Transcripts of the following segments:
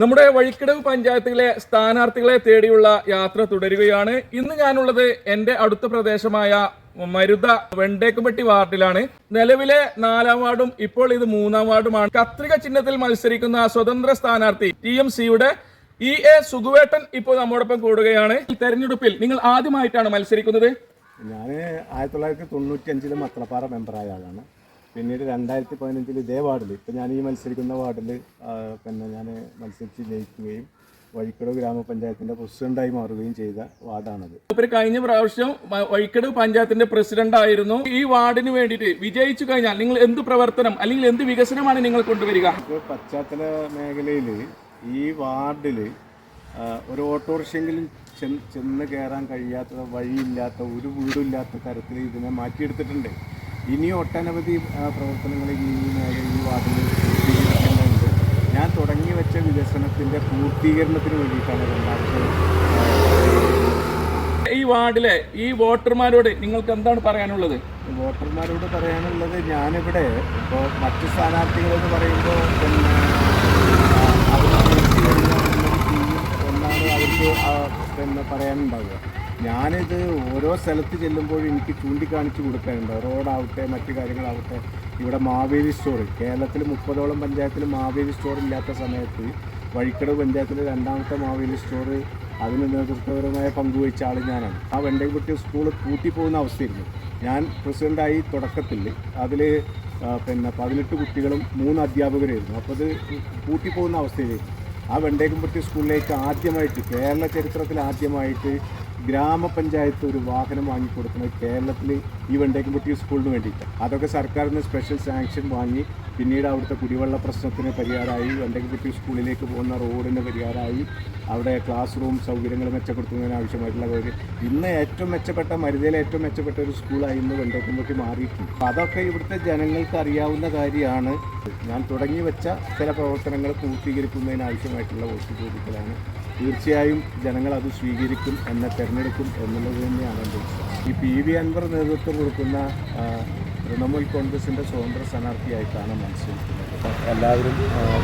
നമ്മുടെ വഴിക്കടവ് പഞ്ചായത്തിലെ സ്ഥാനാർത്ഥികളെ തേടിയുള്ള യാത്ര തുടരുകയാണ്. ഇന്ന് ഞാനുള്ളത് എന്റെ അടുത്ത പ്രദേശമായ മരുത വെണ്ടേക്കുംപെട്ടി വാർഡിലാണ്. നിലവിലെ നാലാം വാർഡും ഇപ്പോൾ ഇത് മൂന്നാം വാർഡുമാണ്. കത്രിക ചിഹ്നത്തിൽ മത്സരിക്കുന്ന സ്വതന്ത്ര സ്ഥാനാർത്ഥി ടി എം സിയുടെ ഇ എ സുഖുവേട്ടൻ ഇപ്പോൾ നമ്മോടൊപ്പം കൂടുകയാണ്. ഈ തെരഞ്ഞെടുപ്പിൽ നിങ്ങൾ ആദ്യമായിട്ടാണ് മത്സരിക്കുന്നത്? ഞാൻ ആയിരത്തി തൊള്ളായിരത്തി തൊണ്ണൂറ്റി അഞ്ചിൽ മത്തളപ്പാറ മെമ്പറായ ആളാണ്. പിന്നീട് രണ്ടായിരത്തി പതിനഞ്ചിൽ ഇതേ വാർഡിൽ ഇപ്പം ഞാൻ ഈ മത്സരിക്കുന്ന വാർഡിൽ പിന്നെ ഞാൻ മത്സരിച്ച് ജയിക്കുകയും വഴിക്കടവ് ഗ്രാമപഞ്ചായത്തിന്റെ പ്രസിഡന്റായി മാറുകയും ചെയ്ത വാർഡാണത്. ഇപ്പം കഴിഞ്ഞ പ്രാവശ്യം വഴിക്കടവ് പഞ്ചായത്തിന്റെ പ്രസിഡന്റ് ആയിരുന്നു ഈ വാർഡിന് വേണ്ടിയിട്ട് വിജയിച്ചു കഴിഞ്ഞാൽ നിങ്ങൾ എന്ത് പ്രവർത്തനം അല്ലെങ്കിൽ എന്ത് വികസനമാണ് നിങ്ങൾ കൊണ്ടുവരിക? പശ്ചാത്തല മേഖലയിൽ ഈ വാർഡിൽ ഒരു ഓട്ടോറിക്ഷയെങ്കിലും ചെന്ന് ചെന്ന് കയറാൻ കഴിയാത്ത വഴിയില്ലാത്ത ഒരു വീടും ഇല്ലാത്ത തരത്തിൽ ഇതിനെ മാറ്റിയെടുത്തിട്ടുണ്ട്. ഇനി ഒട്ടനവധി പ്രവർത്തനങ്ങൾ ഈ മേഖല ഈ വാർഡിൽ പൂർത്തീകരിക്കേണ്ടതുണ്ട് ഞാൻ തുടങ്ങി വെച്ച വികസനത്തിന്റെ പൂർത്തീകരണത്തിന് വേണ്ടിയിട്ടാണ് രണ്ടാമത്തെ ഈ വാർഡിലെ ഈ വോട്ടർമാരോട് നിങ്ങൾക്ക് എന്താണ് പറയാനുള്ളത്? വോട്ടർമാരോട് പറയാനുള്ളത് ഞാനിവിടെ ഇപ്പോൾ മറ്റ് സ്ഥാനാർത്ഥികളെന്ന് പറയുമ്പോൾ പിന്നെ അവർ ഒന്നാണ് അവർക്ക് പിന്നെ പറയാനുണ്ടാവുക. ഞാനിത് ഓരോ സ്ഥലത്ത് ചെല്ലുമ്പോഴും എനിക്ക് ചൂണ്ടിക്കാണിച്ച് കൊടുക്കാനുണ്ട്. റോഡാവട്ടെ മറ്റു കാര്യങ്ങളാവട്ടെ. ഇവിടെ മാവേലി സ്റ്റോർ കേരളത്തിൽ മുപ്പതോളം പഞ്ചായത്തിൽ മാവേലി സ്റ്റോർ ഇല്ലാത്ത സമയത്ത് വഴിക്കടവ് പഞ്ചായത്തിലെ രണ്ടാമത്തെ മാവേലി സ്റ്റോർ അതിന് നേതൃത്വപരമായ പങ്കുവഹിച്ച ആൾ ഞാനാണ്. ആ വെണ്ടകുട്ടി സ്കൂൾ പൂട്ടിപ്പോകുന്ന അവസ്ഥയായിരുന്നു. ഞാൻ പ്രസിഡന്റായി തുടക്കത്തിൽ അതിൽ പിന്നെ പതിനെട്ട് കുട്ടികളും മൂന്ന് അധ്യാപകരായിരുന്നു അപ്പോൾ അത് പൂട്ടിപ്പോകുന്ന അവസ്ഥയിലായിരുന്നു. ആ വെണ്ടേക്കുംപട്ടി സ്കൂളിലേക്ക് ആദ്യമായിട്ട് കേരള ചരിത്രത്തിൽ ആദ്യമായിട്ട് ഗ്രാമപഞ്ചായത്ത് ഒരു വാഹനം വാങ്ങിക്കൊടുക്കുന്നത് കേരളത്തിൽ ഈ വെണ്ടേക്കുംപുട്ടി സ്കൂളിന് വേണ്ടിയിട്ട്. അതൊക്കെ സർക്കാരിൽ നിന്ന് സ്പെഷ്യൽ സാങ്ഷൻ വാങ്ങി പിന്നീട് അവിടുത്തെ കുടിവെള്ള പ്രശ്നത്തിന് പരിഹാരമായി വെണ്ടേക്കുംപട്ടി സ്കൂളിലേക്ക് പോകുന്ന റോഡിന് പരിഹാരമായി അവിടെ ക്ലാസ് റൂം സൗകര്യങ്ങൾ മെച്ചപ്പെടുത്തുന്നതിന് ആവശ്യമായിട്ടുള്ള കാര്യം. ഇന്ന് ഏറ്റവും മെച്ചപ്പെട്ട മരുതയിലെ ഏറ്റവും മെച്ചപ്പെട്ട ഒരു സ്കൂളായി ഇന്ന് വെണ്ടക്കുമ്പോഴേക്ക് മാറിയിട്ടുണ്ട് അതൊക്കെ ഇവിടുത്തെ ജനങ്ങൾക്ക് അറിയാവുന്ന കാര്യമാണ്. ഞാൻ തുടങ്ങി വെച്ച ചില പ്രവർത്തനങ്ങൾ പൂർത്തീകരിക്കുന്നതിന് ആവശ്യമായിട്ടുള്ള വോട്ട് ചോദിക്കലാണ്. തീർച്ചയായും ജനങ്ങൾ അത് സ്വീകരിക്കും എന്നെ തിരഞ്ഞെടുക്കും എന്നുള്ളത് തന്നെയാണ് എന്റെ ഈ പി വി അൻവർ നേതൃത്വം കൊടുക്കുന്ന തൃണമൂൽ കോൺഗ്രസിന്റെ സ്വതന്ത്ര സ്ഥാനാർത്ഥിയായിട്ടാണ് മനസ്സിലാക്കുന്നത് എല്ലാവരും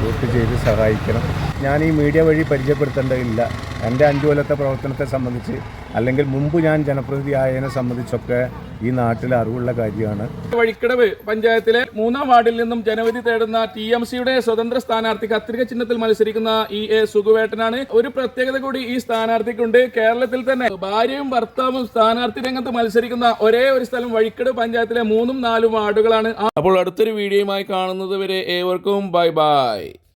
വോട്ട് ചെയ്ത് സഹായിക്കണം. ഞാൻ ഈ മീഡിയ വഴി പരിചയപ്പെടുത്തേണ്ടതില്ല. എന്റെ അഞ്ചു കൊല്ലത്തെ പ്രവർത്തനത്തെ സംബന്ധിച്ച് അല്ലെങ്കിൽ മുമ്പ് ഞാൻ ജനപ്രതിനിധി ആയതിനെ സംബന്ധിച്ചൊക്കെ ഈ നാട്ടിൽ അറിവുള്ള കാര്യമാണ്. വഴിക്കടവ് പഞ്ചായത്തിലെ മൂന്നാം വാർഡിൽ നിന്നും ജനവിധി തേടുന്ന ടി എം സിയുടെ സ്വതന്ത്ര സ്ഥാനാർത്ഥി കത്രിക ചിഹ്നത്തിൽ മത്സരിക്കുന്ന ഇ എ സുഖുവേട്ടനാണ്. ഒരു പ്രത്യേകത കൂടി ഈ സ്ഥാനാർത്ഥിക്കുണ്ട്. കേരളത്തിൽ തന്നെ ഭാര്യയും ഭർത്താവും സ്ഥാനാർത്ഥി രംഗത്ത് മത്സരിക്കുന്ന ഒരേ ഒരു സ്ഥലം വഴിക്കടവ് പഞ്ചായത്തിലെ മൂന്നും നാലും വാർഡുകളാണ്. അപ്പോൾ അടുത്തൊരു വീഡിയോയുമായി കാണുന്നത് വരെ ഏവർക്കും ബൈ ബൈ.